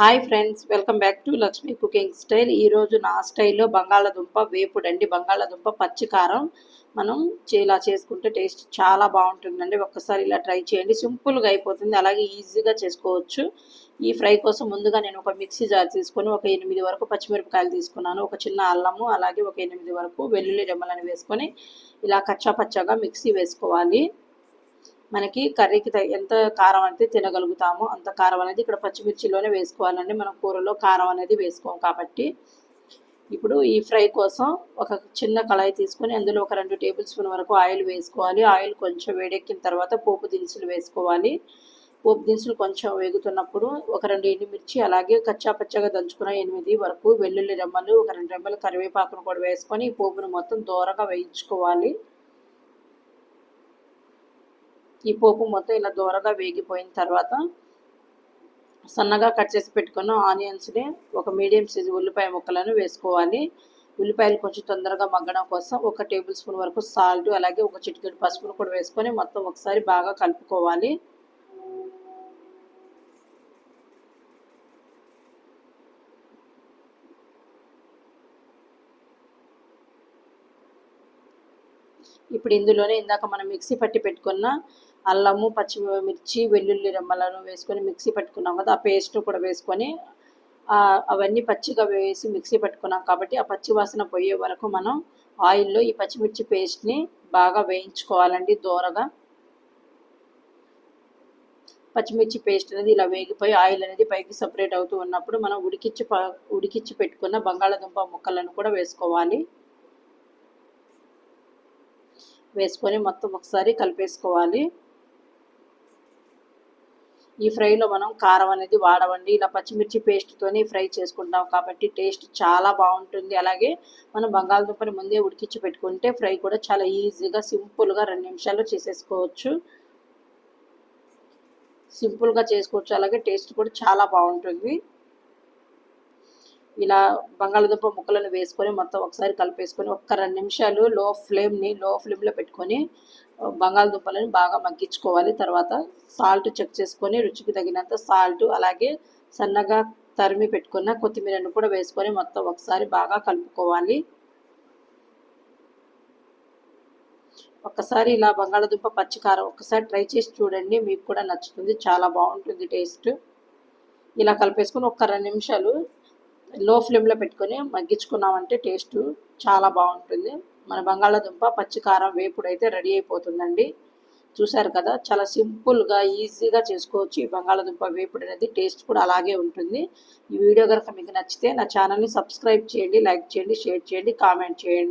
Hi friends welcome back to Lakshmi cooking style. ఈరోజు నా స్టైల్లో బంగాళాదుంప వేపుడండి బంగాళాదుంప పచ్చికారం మనం ఇలా చేసుకుంటే టేస్ట్ చాలా బాగుంటుందండి. ఒక్కసారి ఇలా ట్రై చేయండి. సింపుల్గా అయిపోతుంది. అలాగే ఈజీగా చేసుకోవచ్చు. ఈ ఫ్రై కోసం ముందుగా నేను ఒక మిక్సీ జార్ తీసుకొని ఒక ఎనిమిది వరకు పచ్చిమిరపకాయలు తీసుకున్నాను. ఒక చిన్న అల్లము అలాగే ఒక ఎనిమిది వరకు వెల్లుల్లి రెమ్మలను వేసుకొని ఇలా కచ్చా పచ్చగా మిక్సీ వేసుకోవాలి. మనకి కర్రీకి ఎంత కారం అయితే తినగలుగుతామో అంత కారం అనేది ఇక్కడ పచ్చిమిర్చిలోనే వేసుకోవాలండి. మనం కూరలో కారం అనేది వేసుకోం కాబట్టి. ఇప్పుడు ఈ ఫ్రై కోసం ఒక చిన్న కళాయి తీసుకొని అందులో ఒక రెండు టేబుల్ స్పూన్ వరకు ఆయిల్ వేసుకోవాలి. ఆయిల్ కొంచెం వేడెక్కిన తర్వాత పోపు దినుసులు వేసుకోవాలి. పోపు దినుసులు కొంచెం వేగుతున్నప్పుడు ఒక రెండు ఎండుమిర్చి అలాగే కచ్చా పచ్చగా దంచుకున్న ఎనిమిది వరకు వెల్లుల్లి రెమ్మలు ఒక రెండు రెమ్మలు కరివేపాకును కూడా వేసుకొని ఈ పోపును మొత్తం దూరగా వేయించుకోవాలి. ఈ పోపు మొత్తం ఇలా దూరగా వేగిపోయిన తర్వాత సన్నగా కట్ చేసి పెట్టుకున్న ఆనియన్స్ని ఒక మీడియం సైజు ఉల్లిపాయ ముక్కలను వేసుకోవాలి. ఉల్లిపాయలు కొంచెం తొందరగా మగ్గడం కోసం ఒక టేబుల్ స్పూన్ వరకు సాల్ట్ అలాగే ఒక చిటికెడు పసుపును కూడా వేసుకొని మొత్తం ఒకసారి బాగా కలుపుకోవాలి. ఇప్పుడు ఇందులోనే ఇందాక మనం మిక్సీ పట్టి పెట్టుకున్న అల్లము పచ్చిమిర్చి వెల్లుల్లి రెమ్మలను వేసుకొని మిక్సీ పట్టుకున్నాం కదా ఆ పేస్ట్ కూడా వేసుకొని అవన్నీ పచ్చిగా వేసి మిక్సీ పట్టుకున్నాం కాబట్టి ఆ పచ్చి వాసన పోయే వరకు మనం ఆయిల్లో ఈ పచ్చిమిర్చి పేస్ట్ని బాగా వేయించుకోవాలండి దూరగా. పచ్చిమిర్చి పేస్ట్ అనేది ఇలా వేగిపోయి ఆయిల్ అనేది పైకి సపరేట్ అవుతూ ఉన్నప్పుడు మనం ఉడికిచ్చి ఉడికిచ్చి పెట్టుకున్న బంగాళాదుంప ముక్కలను కూడా వేసుకోవాలి. వేసుకొని మొత్తం ఒకసారి కలిపేసుకోవాలి. ఈ ఫ్రైలో మనం కారం అనేది వాడవండి. ఇలా పచ్చిమిర్చి పేస్ట్తోని ఫ్రై చేసుకుంటాం కాబట్టి టేస్ట్ చాలా బాగుంటుంది. అలాగే మనం బంగాళదుంపని ముందే ఉడికించి పెట్టుకుంటే ఫ్రై కూడా చాలా ఈజీగా సింపుల్గా రెండు నిమిషాల్లో చేసేసుకోవచ్చు. సింపుల్గా చేసుకోవచ్చు. అలాగే టేస్ట్ కూడా చాలా బాగుంటుంది. ఇలా బంగాళదుంప ముక్కలను వేసుకొని మొత్తం ఒకసారి కలిపేసుకొని ఒక్క రెండు నిమిషాలు లో ఫ్లేమ్ని లో ఫ్లేమ్లో పెట్టుకొని బంగాళదుంపలను బాగా మగ్గించుకోవాలి. తర్వాత సాల్ట్ చెక్ చేసుకొని రుచికి తగినంత సాల్ట్ అలాగే సన్నగా తరిమి పెట్టుకున్న కొత్తిమీరను కూడా వేసుకొని మొత్తం ఒకసారి బాగా కలుపుకోవాలి. ఒక్కసారి ఇలా బంగాళదుంప పచ్చికారం ఒకసారి ట్రై చేసి చూడండి మీకు కూడా నచ్చుతుంది చాలా బాగుంటుంది టేస్ట్. ఇలా కలిపేసుకొని ఒక్క రెండు నిమిషాలు లో ఫ్లేమ్లో పెట్టుకొని మగ్గించుకున్నామంటే టేస్ట్ చాలా బాగుంటుంది. మన బంగాళాదుంప పచ్చికారం వేపుడు అయితే రెడీ అయిపోతుందండి. చూశారు కదా చాలా సింపుల్గా ఈజీగా చేసుకోవచ్చు ఈ బంగాళాదుంప వేపుడు అనేది. టేస్ట్ కూడా అలాగే ఉంటుంది. ఈ వీడియో కనుక మీకు నచ్చితే నా ఛానల్ని సబ్స్క్రైబ్ చేయండి లైక్ చేయండి షేర్ చేయండి కామెంట్ చేయండి.